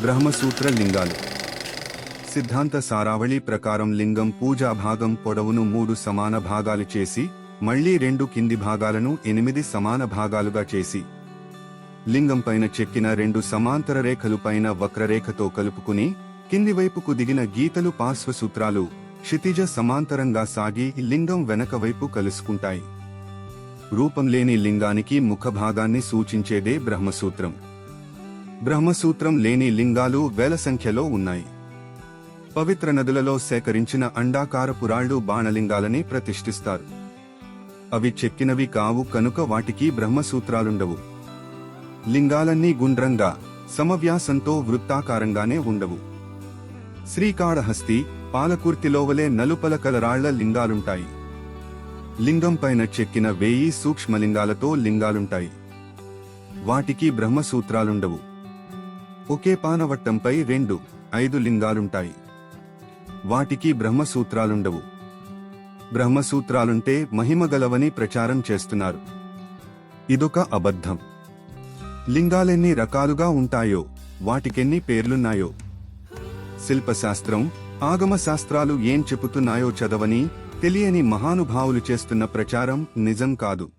బ్రహ్మసూత్ర లింగాలు. సిద్ధాంత సారావళి ప్రకారం లింగం పూజా భాగం పొడవును మూడు సమాన భాగాలు చేసి మళ్ళీ రెండు కింది భాగాలను ఎనిమిది సమాన భాగాలుగా చేసి. లింగం పైన చెక్కిన రెండు సమాంతర రేఖలు పైన వక్రరేఖతో కలుపుకుని కింది వైపుకు దిగిన గీతలు పార్శ్వసూత్రాలు క్షితిజ సమాంతరంగా సాగి లింగం వెనక వైపు కలుసుకుంటాయి. రూపం లేని లింగానికి ముఖభాగాన్ని సూచించేదే బ్రహ్మసూత్రం. బ్రహ్మసూత్రం లేని లింగాలు వేల సంఖ్యలో ఉన్నాయి. పవిత్ర నదులలో సేకరించిన అండాకార పురాళ్ళు బాణలింగాలని ప్రతిష్ఠిస్తారు. అవి చెక్కినవి కావు కనుక వాటికి బ్రహ్మసూత్రాలుండవు. లింగాలన్నీ గుండ్రంగా సమవ్యాసంతో వృత్తాకారంగానే ఉండవు. శ్రీకాళహస్తి పాలకుర్తిలోవలే నలుపల కలరాళ్ళ లింగాలుంటాయి. లింగం పైన చెక్కిన వేయి సూక్ష్మలింగాలతో లింగాలుంటాయి. వాటికి బ్రహ్మసూత్రాలుండవు. ఒకే పానవట్టంపై రెండు ఐదు లింగాలుంటాయి. వాటికి బ్రహ్మసూత్రాలుండవు. బ్రహ్మసూత్రాలుంటే మహిమగలవని ప్రచారం చేస్తున్నారు. ఇదొక అబద్ధం. లింగాలెన్ని రకాలుగా ఉంటాయో వాటికెన్ని పేర్లున్నాయో. శిల్పశాస్త్రం ఆగమ శాస్త్రాలు ఏం చెబుతున్నాయో చదవని తెలియని మహానుభావులు చేస్తున్న ప్రచారం నిజం కాదు.